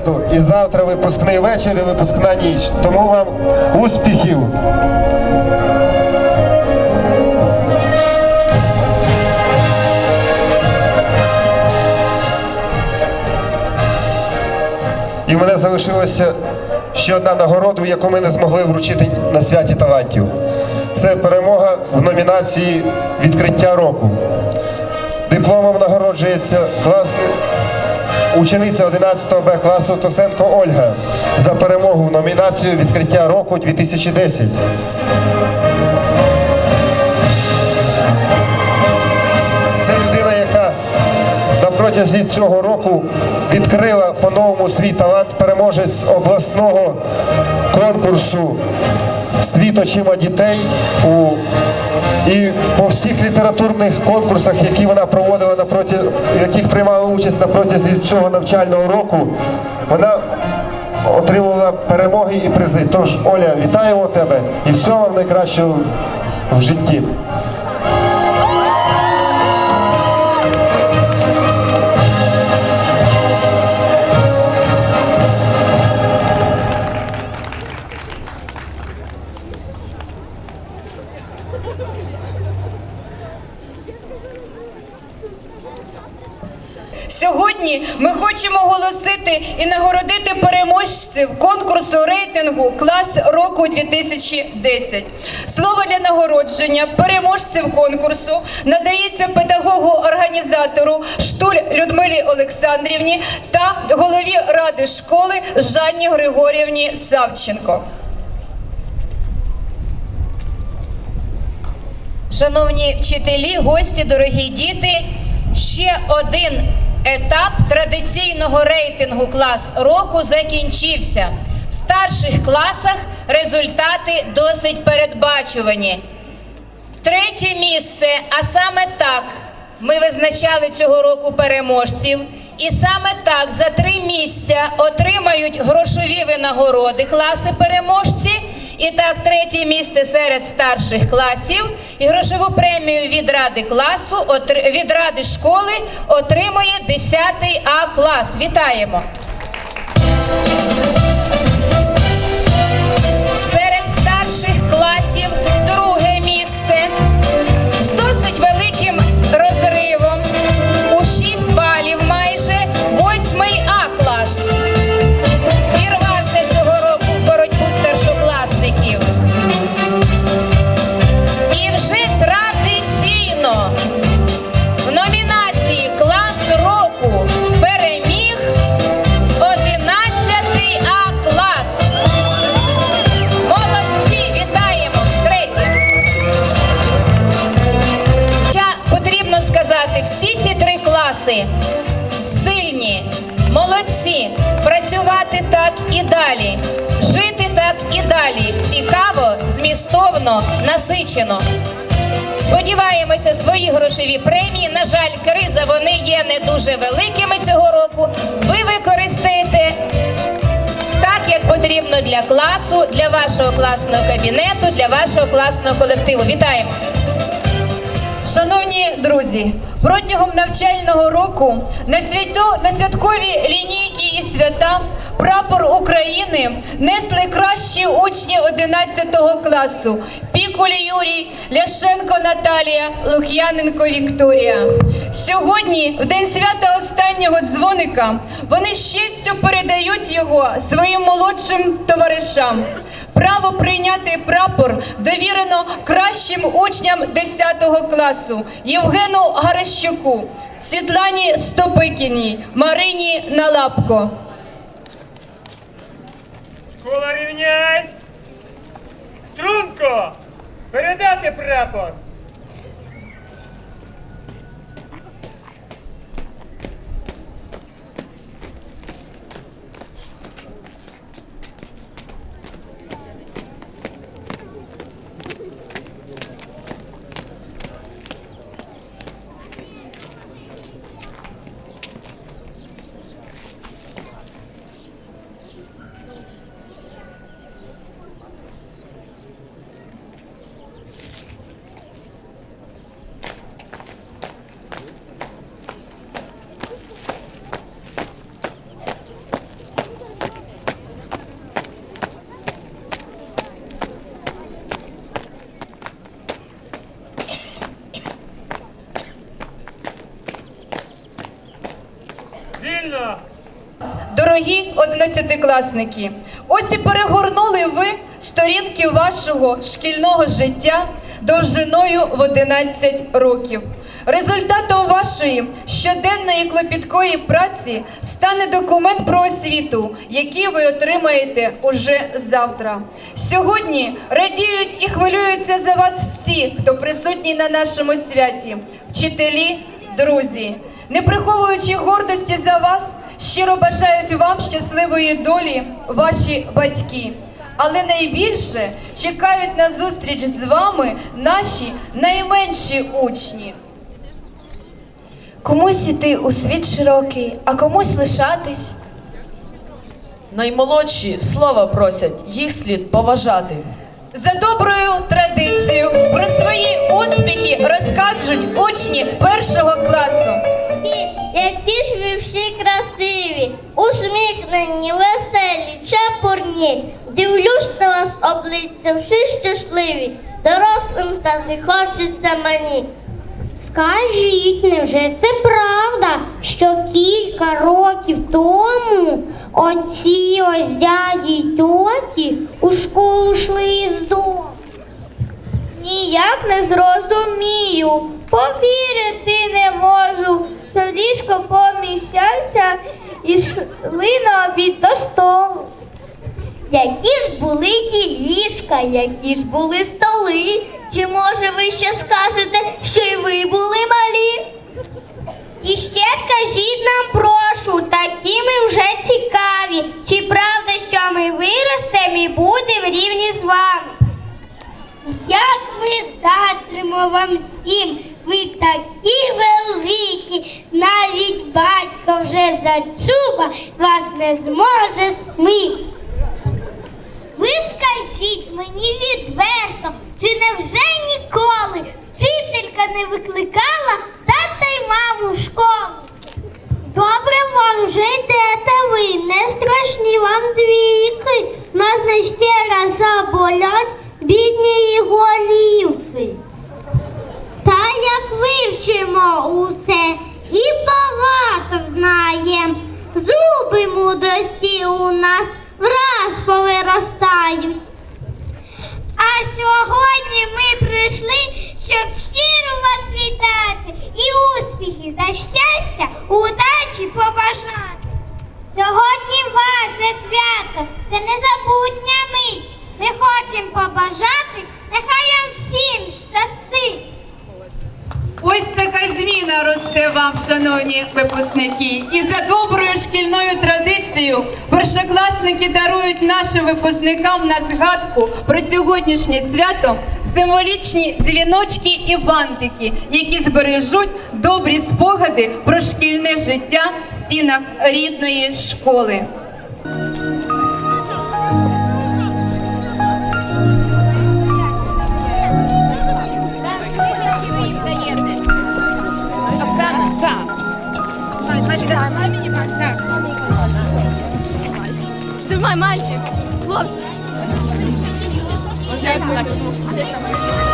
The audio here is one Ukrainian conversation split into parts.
попереду і завтра випускний вечір і випускна ніч. Тому вам успіхів! І мене залишилася ще одна нагорода, яку ми не змогли вручити на святі талантів. Це перемога в номінації Відкриття року. Дипломом нагороджується класний учениця 11 Б класу Тосенко Ольга за перемогу в номінацію Відкриття року 2010. Це людина, яка на протязі цього року відкрила по-новому свій талант, переможець обласного конкурсу Світ очима дітей у і по всіх літературних конкурсах, які вона проводила на проти, в яких приймала участь на протязі цього навчального року, вона отримувала перемоги і призи. Тож, Оля, вітаємо тебе і всього вам найкращого в житті. Хочемо оголосити і нагородити переможців конкурсу рейтингу клас року 2010. Слово для нагородження переможців конкурсу надається педагогу-організатору Штуль Людмилі Олександрівні та голові ради школи Жанні Григорівні Савченко. Шановні вчителі, гості, дорогі діти, ще один етап традиційного рейтингу клас року закінчився. В старших класах результати досить передбачувані. Третє місце, а саме так ми визначали цього року переможців. І саме так за три місця отримають грошові винагороди класи переможці. І так, третє місце серед старших класів і грошову премію від ради класу від ради школи отримує 10 А клас. Вітаємо! Класи сильні, молодці, працювати так і далі, жити так і далі. Цікаво, змістовно, насичено. Сподіваємося, свої грошові премії. На жаль, криза вони є не дуже великими цього року. Ви використаєте так, як потрібно для класу, для вашого класного кабінету, для вашого класного колективу. Вітаємо! Шановні друзі, протягом навчального року на свято на святкові лінійки і свята прапор України несли кращі учні 11 класу: Пікулі Юрій, Ляшенко Наталія, Лук'яненко Вікторія. Сьогодні, в день свята останнього дзвоника, вони з честю передають його своїм молодшим товаришам. Право прийняти прапор довірено кращим учням 10 класу Євгену Гарещуку, Світлані Стопикіні, Марині Налапко. Школа рівняй! Трунко! Передати прапор! Одинадцятикласники, ось і перегорнули ви сторінки вашого шкільного життя довжиною в 11 років. Результатом вашої щоденної клопіткої праці стане документ про освіту, який ви отримаєте уже завтра. Сьогодні радіють і хвилюються за вас всі, хто присутній на нашому святі, вчителі, друзі. Не приховуючи гордості за вас, щиро бажають вам щасливої долі ваші батьки. Але найбільше чекають на зустріч з вами наші найменші учні. Комусь іти у світ широкий, а комусь лишатись. Наймолодші слова просять, їх слід поважати. За доброю традицією про свої успіхи розкажуть учні першого класу. Які ж ви всі красиві, усміхнені, веселі, чепурні. Дивлюсь на вас обличчя, всі щасливі, дорослим стати хочеться мені. Скажіть, невже це правда, що кілька років тому оці ось дяді й тьоті у школу йшли із дому? Ніяк не зрозумію, повірити не можу, що в ліжко поміщався і йшли на обід до столу. Які ж були ті ліжка, які ж були столи? Чи може ви ще скажете, що й ви були малі? І ще скажіть нам, прошу, такі ми вже цікаві. Чи правда, що ми виростемо і будемо рівні з вами? Як ми заздримо вам всім, ви такі великі, навіть батько вже за чуба вас не зможе смити. Ви скажіть мені відверто, чи невже ніколи вчителька не викликала тата й маму в школу? Добре вам вже йдете ви, не страшні вам двійки, нас не ще раз заболять бідні голівки. Як вивчимо усе і багато знаєм, зуби мудрості у нас враз повиростають. А сьогодні ми прийшли, щоб щиро вас вітати і успіхів та щастя, удачі побажати. Сьогодні ваше свято, це незабутня мить. Ми хочемо побажати, нехай вам всім щастить. Ось така зміна росте вам, шановні випускники. І за доброю шкільною традицією першокласники дарують нашим випускникам на згадку про сьогоднішнє свято символічні дзвіночки і бантики, які збережуть добрі спогади про шкільне життя в стінах рідної школи. Давай, мальчик, хлопчик. того,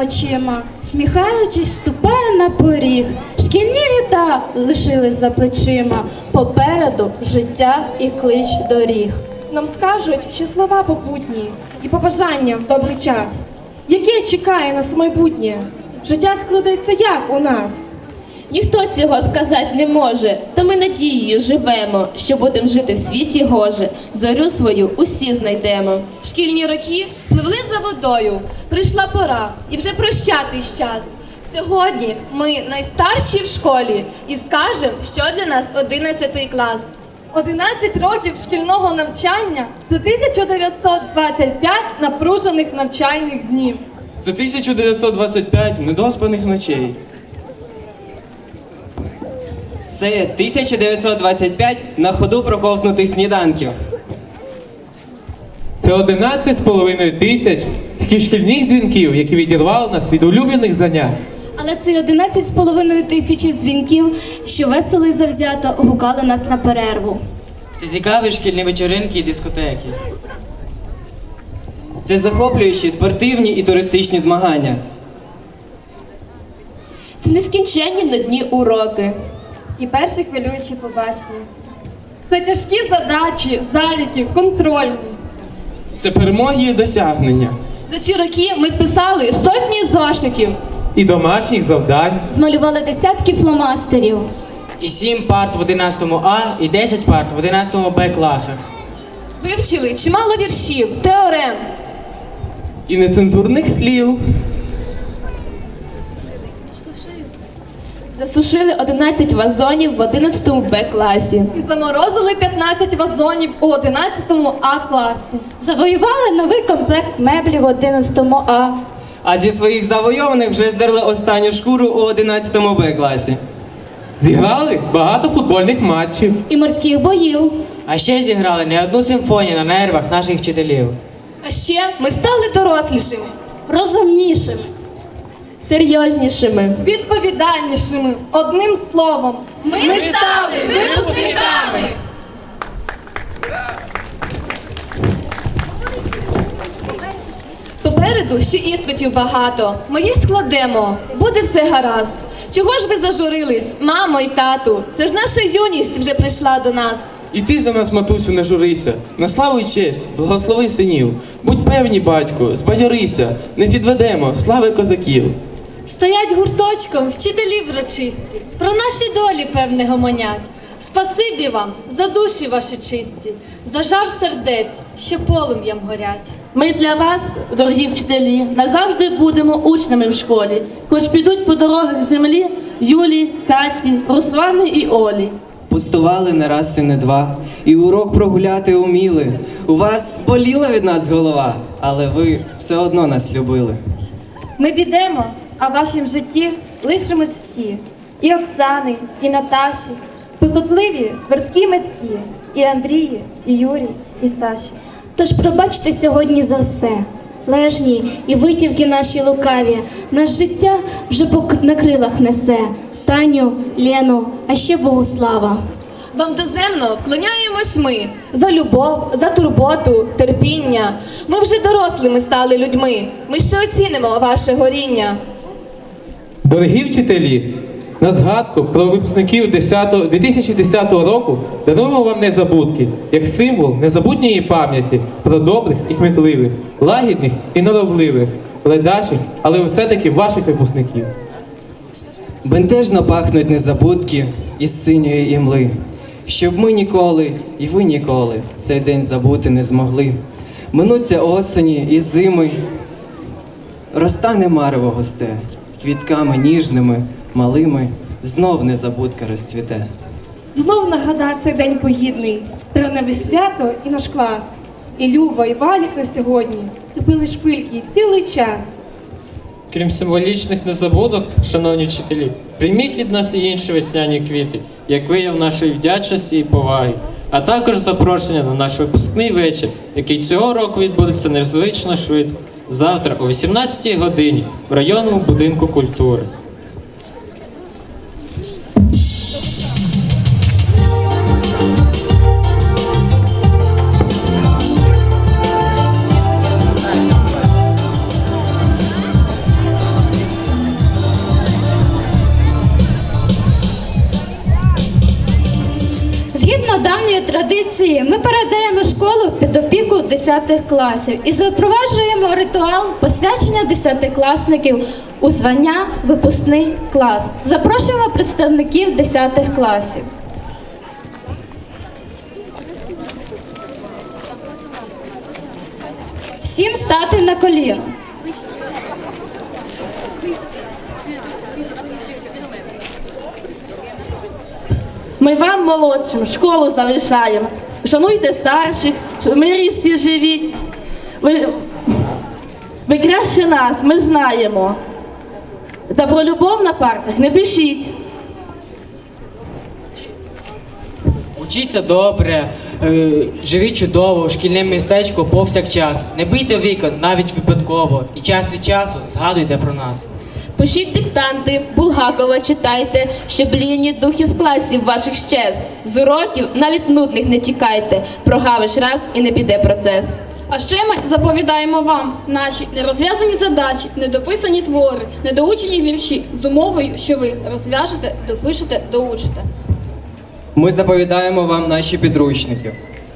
Очима, сміхаючись, ступає на поріг. Шкільні літа лишились за плечима. Попереду життя і клич доріг. Нам скажуть, що слова попутні і побажання в добрий час. Яке чекає нас майбутнє? Життя складеться як у нас? Ніхто цього сказати не може, та ми надією живемо, що будемо жити в світі гоже, зорю свою усі знайдемо. Шкільні роки спливли за водою. Прийшла пора, і вже прощатись час. Сьогодні ми найстарші в школі і скажемо, що для нас 11 клас. 11 років шкільного навчання це 1925 напружених навчальних днів. Це 1925 недоспаних ночей. Це 1925 на ходу проковтнутих сніданків. Це 11,5 тисяч шкільних дзвінків, які відірвали нас від улюблених занять. Але це 11,5 тисячі дзвінків, що весело і завзято гукали нас на перерву. Це цікаві шкільні вечоринки і дискотеки. Це захоплюючі спортивні і туристичні змагання. Це нескінченні нудні уроки. І перші хвилюючі побачення. Це тяжкі задачі, заліки, контрольні. Це перемоги і досягнення. За ці роки ми списали сотні зошитів. І домашніх завдань. Змалювали десятки фломастерів. І 7 парт в 11 А і 10 парт в 11 Б класах. Вивчили чимало віршів, теорем. І нецензурних слів. Засушили 11 вазонів в 11 Б класі. І заморозили 15 вазонів у 11 А класі. Завоювали новий комплект меблів в 11 А. А зі своїх завойованих вже здерли останню шкуру у 11 Б класі. Зіграли багато футбольних матчів. І морських боїв. А ще зіграли не одну симфонію на нервах наших вчителів. А ще ми стали дорослішими. Розумнішими. Серйознішими. Відповідальнішими. Одним словом. Ми, стали випускниками. Попереду ще іспитів багато. Ми їх складемо. Буде все гаразд. Чого ж ви зажурились, мамо і тату? Це ж наша юність вже прийшла до нас. І ти за нас, матусю, не журися. На славу й честь, благослови синів. Будь певні, батько, збадьорися, не підведемо, слави козаків. Стоять гурточком вчителі врочисті, про наші долі певне гомонять. Спасибі вам за душі ваші чисті, за жар сердець, що полум'ям горять. Ми для вас, дорогі вчителі, назавжди будемо учнями в школі, хоч підуть по дорогах землі Юлі, Каті, Руслани і Олі. Пустували не раз і не два, і урок прогуляти уміли. У вас боліла від нас голова, але ви все одно нас любили. Ми підемо, а в вашім житті лишимось всі. І Оксани, і Наташі, пустотливі, верткі меткі, і Андрії, і Юрій, і Саші. Тож пробачте сьогодні за все. Лежні і витівки наші лукаві, наш життя вже на крилах несе. Таню, Лену, а ще Богуслава. Вам доземно вклоняємось ми за любов, за турботу, терпіння. Ми вже дорослими стали людьми. Ми ще оцінимо ваше горіння. Дорогі вчителі, на згадку про випускників 10 2010 року даруємо вам незабудки, як символ незабутньої пам'яті про добрих і кмітливих, лагідних і норовливих, ледачих, але все-таки ваших випускників. Бентежно пахнуть незабудки із синьої імли, щоб ми ніколи, і ви ніколи цей день забути не змогли. Минуться осені і зими, розтане марево густе, квітками ніжними, малими, знов незабудка розцвіте. Знов нагадати цей день погідний, травневе свято і наш клас. І Люба, і Валік на сьогодні купили шпильки цілий час. Крім символічних незабудок, шановні вчителі, прийміть від нас і інші весняні квіти, як вияв нашої вдячності і поваги, а також запрошення на наш випускний вечір, який цього року відбудеться незвично швидко. Завтра о 18 годині в районному будинку культури. Традиції, ми передаємо школу під опіку 10 класів і запроваджуємо ритуал посвячення 10-класників у звання випускний клас. Запрошуємо представників 10 класів. Всім стати на коліно. Ми вам молодшим школу залишаємо. Шануйте старших, мирі всі живі. Ви, ви краще нас, ми знаємо. Та про любов на партах не пишіть. Вчіться добре, живіть чудово, шкільне містечко повсякчас. Не бийте вікон навіть випадково. І час від часу згадуйте про нас. Пишіть диктанти, Булгакова читайте, щоб лінії дух із класів ваших щез. З уроків навіть нудних не чекайте. Прогавиш раз і не піде процес. А ще ми заповідаємо вам наші нерозв'язані задачі, недописані твори, недоучені вірші з умовою, що ви розв'яжете, допишете, доучите. Ми заповідаємо вам наші підручники,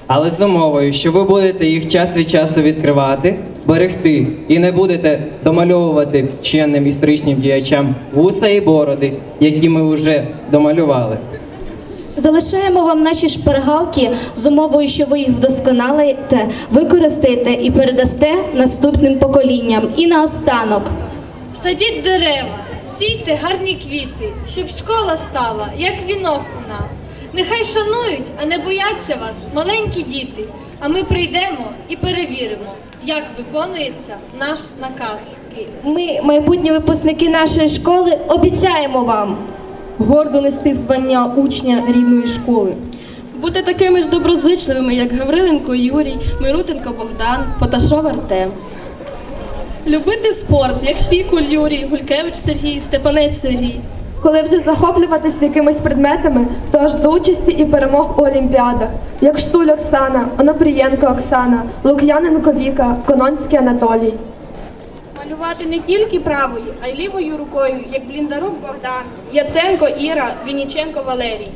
але з умовою, що ви будете їх час від часу відкривати, берегти і не будете домальовувати чинним історичним діячам вуса і бороди, які ми вже домалювали. Залишаємо вам наші шпаргалки з умовою, що ви їх вдосконалите, використаєте і передасте наступним поколінням. І наостанок. Садіть дерева, сійте гарні квіти, щоб школа стала, як вінок у нас. Нехай шанують, а не бояться вас маленькі діти. А ми прийдемо і перевіримо, як виконується наш наказ. Ми, майбутні випускники нашої школи, обіцяємо вам. Гордо нести звання учня рідної школи. Бути такими ж доброзичливими, як Гавриленко Юрій, Мирутенко Богдан, Поташов Артем. Любити спорт, як Пікуль Юрій, Гулькевич Сергій, Степанець Сергій. Коли вже захоплюватись якимись предметами, то аж до участі і перемог у олімпіадах, як Штуль Оксана, Онопрієнко Оксана, Лук'яненко Віка, Кононський Анатолій. Малювати не тільки правою, а й лівою рукою, як Бліндарук Богдан, Яценко Іра, Вінніченко Валерій.